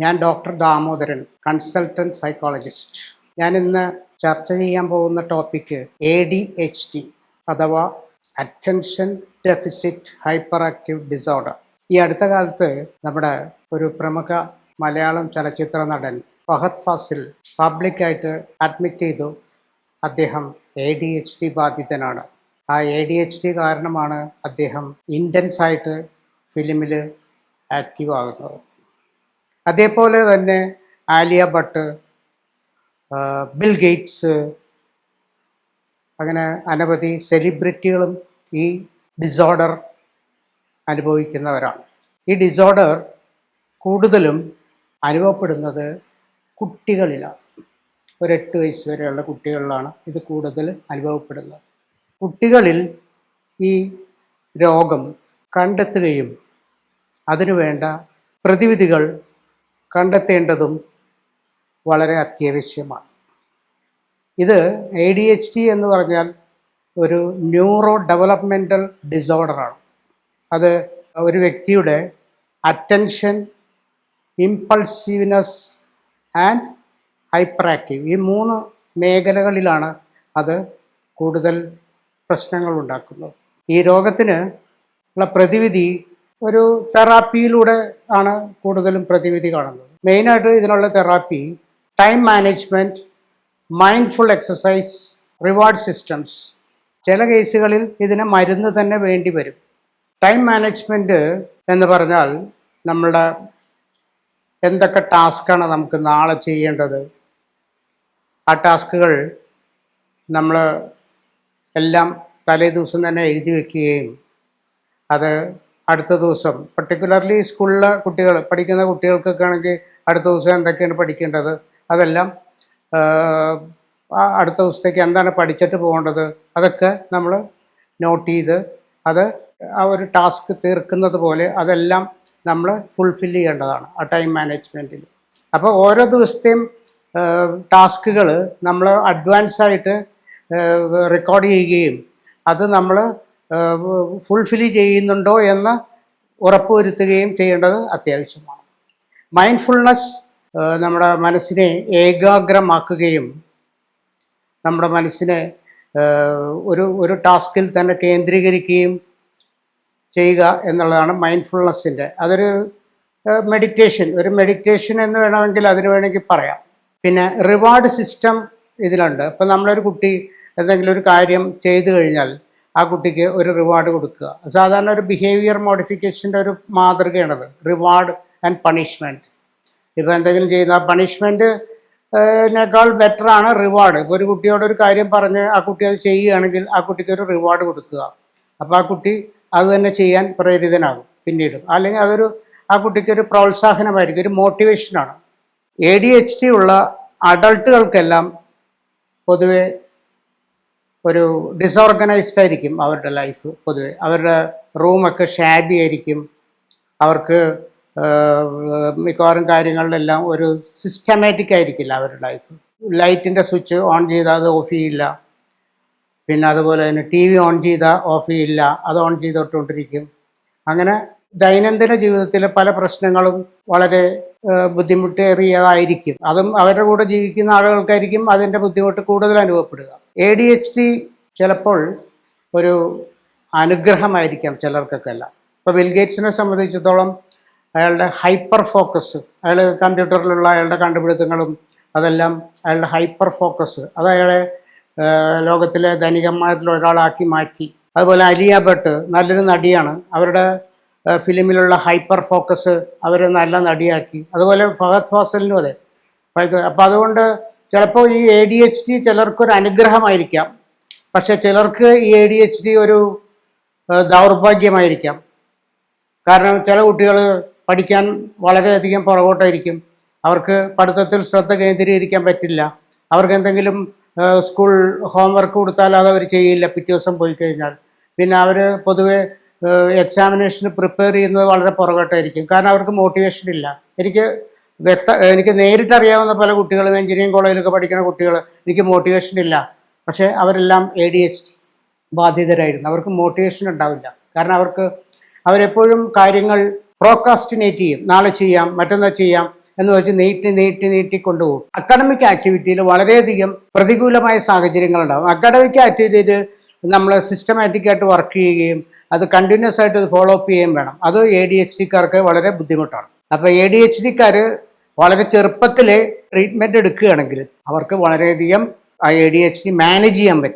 ഞാൻ doctor Damodaran consultant psychologist. ഞാൻ ഇന്ന് ചർച്ച ചെയ്യാൻ പോകുന്ന topic A D H D അഥവാ attention deficit hyperactive disorder. ഈ അടുത്ത കാലത്ത് നമ്മുടെ ഒരു പ്രമുഖ മലയാളം ചലച്ചിത്ര നടൻ ഫഹദ് ഫാസിൽ പബ്ലിക്കായിട്ട് അഡ്മിറ്റ് ചെയ്തു. അദ്ദേഹം എ ഡി എച്ച് ഡി ബാധിതനാണ്. ആ എ ഡി എച്ച് ഡി കാരണമാണ് അദ്ദേഹം ഇന്റൻസായിട്ട് ഫിലിമിൽ ആക്റ്റീവ് ആകുന്നത് അതേപോലെ തന്നെ ആലിയ ഭട്ട് ബിൽ ഗേറ്റ്സ് അങ്ങനെ അനവധി സെലിബ്രിറ്റികളും ഈ ഡിസോർഡർ അനുഭവിക്കുന്നവരാണ്. ഈ ഡിസോർഡർ കൂടുതലും അനുഭവപ്പെടുന്നത് കുട്ടികളിലാണ്. ഒരു എട്ട് വയസ്സ് വരെയുള്ള കുട്ടികളിലാണ് ഇത് കൂടുതൽ അനുഭവപ്പെടുന്നത്. കുട്ടികളിൽ ഈ രോഗം കണ്ടെത്തുകയും അതിനുവേണ്ട പ്രതിവിധികൾ കണ്ടെത്തേണ്ടതും വളരെ അത്യാവശ്യമാണ്. ഇത് എ ഡി എച്ച് ഡി എന്ന് പറഞ്ഞാൽ ഒരു ന്യൂറോ ഡെവലപ്മെന്റൽ ഡിസോർഡറാണ് അത് ഒരു വ്യക്തിയുടെ attention impulsiveness and hyperactive ഈ മൂന്ന് മേഖലകളിലാണ് അത് കൂടുതൽ പ്രശ്നങ്ങൾ ഉണ്ടാക്കുന്നത്. ഈ രോഗത്തിന് ഉള്ള പ്രതിവിധി ഒരു തെറാപ്പിയിലൂടെ ആണ് കൂടുതലും പ്രതിവിധി കാണുന്നത്. മെയിനായിട്ട് ഇതിനുള്ള therapy time management mindful exercise reward systems. ചില കേസുകളിൽ ഇതിന് മരുന്ന് തന്നെ വേണ്ടി വരും. ടൈം മാനേജ്മെന്റ് എന്ന് പറഞ്ഞാൽ നമ്മളുടെ എന്തൊക്കെ ടാസ്ക്കാണ് നമുക്ക് നാളെ ചെയ്യേണ്ടത്. ആ ടാസ്കുകൾ നമ്മൾ എല്ലാം തലേ ദിവസം തന്നെ എഴുതി വെക്കുകയും അത് അടുത്ത ദിവസം. പർട്ടിക്കുലർലി സ്കൂളിലെ കുട്ടികൾ പഠിക്കുന്ന കുട്ടികൾക്കൊക്കെ ആണെങ്കിൽ അടുത്ത ദിവസം എന്തൊക്കെയാണ് പഠിക്കേണ്ടത്? അതെല്ലാം അടുത്ത ദിവസത്തേക്ക് എന്താണ് പഠിച്ചിട്ട് പോകേണ്ടത്? അതൊക്കെ നമ്മൾ നോട്ട് ചെയ്ത് അത് ആ ഒരു ടാസ്ക് തീർക്കുന്നത് പോലെ അതെല്ലാം നമ്മൾ ഫുൾഫിൽ ചെയ്യേണ്ടതാണ് ആ ടൈം മാനേജ്മെന്റിൽ അപ്പോൾ ഓരോ ദിവസത്തെയും ടാസ്കുകൾ നമ്മൾ അഡ്വാൻസ് ആയിട്ട് റെക്കോർഡ് ചെയ്യുകയും അത് നമ്മൾ ഫുൾഫിൽ ചെയ്യുന്നുണ്ടോ എന്ന് ഉറപ്പുവരുത്തുകയും ചെയ്യേണ്ടത് അത്യാവശ്യമാണ്. മൈൻഡ്ഫുൾനെസ് നമ്മുടെ മനസ്സിനെ ഏകാഗ്രമാക്കുകയും നമ്മുടെ മനസ്സിനെ ഒരു ഒരു ടാസ്കിൽ തന്നെ കേന്ദ്രീകരിക്കുകയും ചെയ്യുക എന്നുള്ളതാണ് മൈൻഡ്ഫുൾനെസ്സിന്റെ അതൊരു മെഡിറ്റേഷൻ ഒരു മെഡിറ്റേഷൻ എന്ന് വേണമെങ്കിൽ അതിന് വേണമെങ്കിൽ പറയാം. പിന്നെ റിവാർഡ് സിസ്റ്റം ഇതിലുണ്ട്. ഇപ്പം നമ്മളൊരു കുട്ടി എന്തെങ്കിലും ഒരു കാര്യം ചെയ്തു കഴിഞ്ഞാൽ ആ കുട്ടിക്ക് ഒരു റിവാർഡ് കൊടുക്കുക. സാധാരണ ഒരു ബിഹേവിയർ മോഡിഫിക്കേഷന്റെ ഒരു മാതൃകയാണത്. റിവാർഡ് ആൻഡ് പണിഷ്മെന്റ് ഇപ്പോൾ എന്തെങ്കിലും ചെയ്യുന്ന പണിഷ്മെന്റ് നേക്കാൾ ബെറ്റർ ആണ് റിവാർഡ് ഇപ്പോൾ ഒരു കുട്ടിയോട് ഒരു കാര്യം പറഞ്ഞ് ആ കുട്ടി അത് ചെയ്യുകയാണെങ്കിൽ ആ കുട്ടിക്ക് ഒരു റിവാർഡ് കൊടുക്കുക. അപ്പോൾ ആ കുട്ടി അത് തന്നെ ചെയ്യാൻ പ്രേരിതനാകും പിന്നീട്. അല്ലെങ്കിൽ അതൊരു ആ കുട്ടിക്ക് ഒരു പ്രോത്സാഹനമായിരിക്കും ഒരു മോട്ടിവേഷനാണ് എ ഡി എച്ച് ഡി ഉള്ള അഡൾട്ടുകൾക്കെല്ലാം പൊതുവെ ഒരു ഡിസോർഗനൈസ്ഡ് ആയിരിക്കും അവരുടെ ലൈഫ് പൊതുവെ. അവരുടെ റൂമൊക്കെ ഷാബി ആയിരിക്കും. അവർക്ക് മിക്കവാറും കാര്യങ്ങളിലെല്ലാം ഒരു സിസ്റ്റമാറ്റിക് ആയിരിക്കില്ല അവരുടെ ലൈഫ് ലൈറ്റിന്റെ സ്വിച്ച് ഓൺ ചെയ്താൽ അത് ഓഫ് ചെയ്യില്ല. പിന്നെ അതുപോലെ തന്നെ ടി വി ഓൺ ചെയ്താൽ ഓഫ് ചെയ്യില്ല. അത് ഓൺ ചെയ്തോട്ടുകൊണ്ടിരിക്കും അങ്ങനെ ദൈനംദിന ജീവിതത്തിലെ പല പ്രശ്നങ്ങളും വളരെ ബുദ്ധിമുട്ടേറിയതായിരിക്കും. അതും അവരുടെ കൂടെ ജീവിക്കുന്ന ആളുകൾക്കായിരിക്കും അതിന്റെ ബുദ്ധിമുട്ട് കൂടുതൽ അനുഭവപ്പെടുക. എ ഡി എച്ച് ഡി ചിലപ്പോൾ ഒരു അനുഗ്രഹമായിരിക്കാം ചിലർക്കൊക്കെ അല്ല ഇപ്പോൾ ബിൽഗേറ്റ്സിനെ സംബന്ധിച്ചിടത്തോളം അയാളുടെ ഹൈപ്പർ ഫോക്കസ് അയാൾ കമ്പ്യൂട്ടറിലുള്ള അയാളുടെ കണ്ടുപിടുത്തങ്ങളും അതെല്ലാം അയാളുടെ ഹൈപ്പർ ഫോക്കസ് അത് അയാളെ ലോകത്തിലെ ധനികന്മാരിൽ ഒരാളാക്കി മാറ്റി അതുപോലെ അലിയ ഭട്ട് നല്ലൊരു നടിയാണ്. അവരുടെ ഫിലിമിലുള്ള ഹൈപ്പർ ഫോക്കസ് അവരെ നല്ല നടിയാക്കി. അതുപോലെ ഫഹദ് ഫാസലിനും അതെ. അപ്പം അതുകൊണ്ട് ചിലപ്പോൾ ഈ എ ഡി എച്ച് ഡി ചിലർക്കൊരു അനുഗ്രഹമായിരിക്കാം. പക്ഷെ ചിലർക്ക് ഈ എ ഡി എച്ച് ഡി ഒരു ദൗർഭാഗ്യമായിരിക്കാം. കാരണം ചില കുട്ടികൾ പഠിക്കാൻ വളരെയധികം പുറകോട്ടായിരിക്കും. അവർക്ക് പഠിത്തത്തിൽ ശ്രദ്ധ കേന്ദ്രീകരിക്കാൻ പറ്റില്ല. അവർക്ക് എന്തെങ്കിലും സ്കൂൾ ഹോംവർക്ക് കൊടുത്താൽ അത് അവർ ചെയ്യില്ല പിറ്റേ ദിവസം പോയി കഴിഞ്ഞാൽ. പിന്നെ അവർ പൊതുവെ എക്സാമിനേഷന് പ്രിപ്പയർ ചെയ്യുന്നത് വളരെ പുറകോട്ടായിരിക്കും. കാരണം അവർക്ക് മോട്ടിവേഷൻ ഇല്ല. എനിക്ക് വ്യക്ത എനിക്ക് നേരിട്ട് അറിയാവുന്ന പല കുട്ടികളും എഞ്ചിനീയറിംഗ് കോളേജിലൊക്കെ പഠിക്കുന്ന കുട്ടികൾ എനിക്ക് മോട്ടിവേഷൻ ഇല്ല. പക്ഷേ അവരെല്ലാം എ ഡി എച്ച് ബാധിതരായിരുന്നു അവർക്ക് മോട്ടിവേഷൻ ഉണ്ടാവില്ല. കാരണം അവർക്ക് അവരെപ്പോഴും കാര്യങ്ങൾ പ്രോക്കാസ്റ്റിനേറ്റ് ചെയ്യും. നാളെ ചെയ്യാം മറ്റന്നാൾ ചെയ്യാം എന്ന് വെച്ച് നീട്ടി നീട്ടി നീട്ടി കൊണ്ടുപോകും. അക്കാഡമിക് ആക്ടിവിറ്റിയിൽ വളരെയധികം പ്രതികൂലമായ സാഹചര്യങ്ങളുണ്ടാകും. അക്കാഡമിക് ആക്ടിവിറ്റിയിൽ നമ്മൾ സിസ്റ്റമാറ്റിക്കായിട്ട് വർക്ക് ചെയ്യുകയും അത് കണ്ടിന്യൂസ് ആയിട്ട് ഫോളോ അപ്പ് ചെയ്യുകയും വേണം. അത് എ ഡി എച്ച് ഡിക്കാർക്ക് വളരെ ബുദ്ധിമുട്ടാണ്. അപ്പോൾ എ ഡി എച്ച് ഡിക്കാർ വളരെ ചെറുപ്പത്തിലെ ട്രീറ്റ്മെന്റ് എടുക്കുകയാണെങ്കിൽ അവർക്ക് വളരെയധികം ആ A D H D manage ചെയ്യാൻ പറ്റും.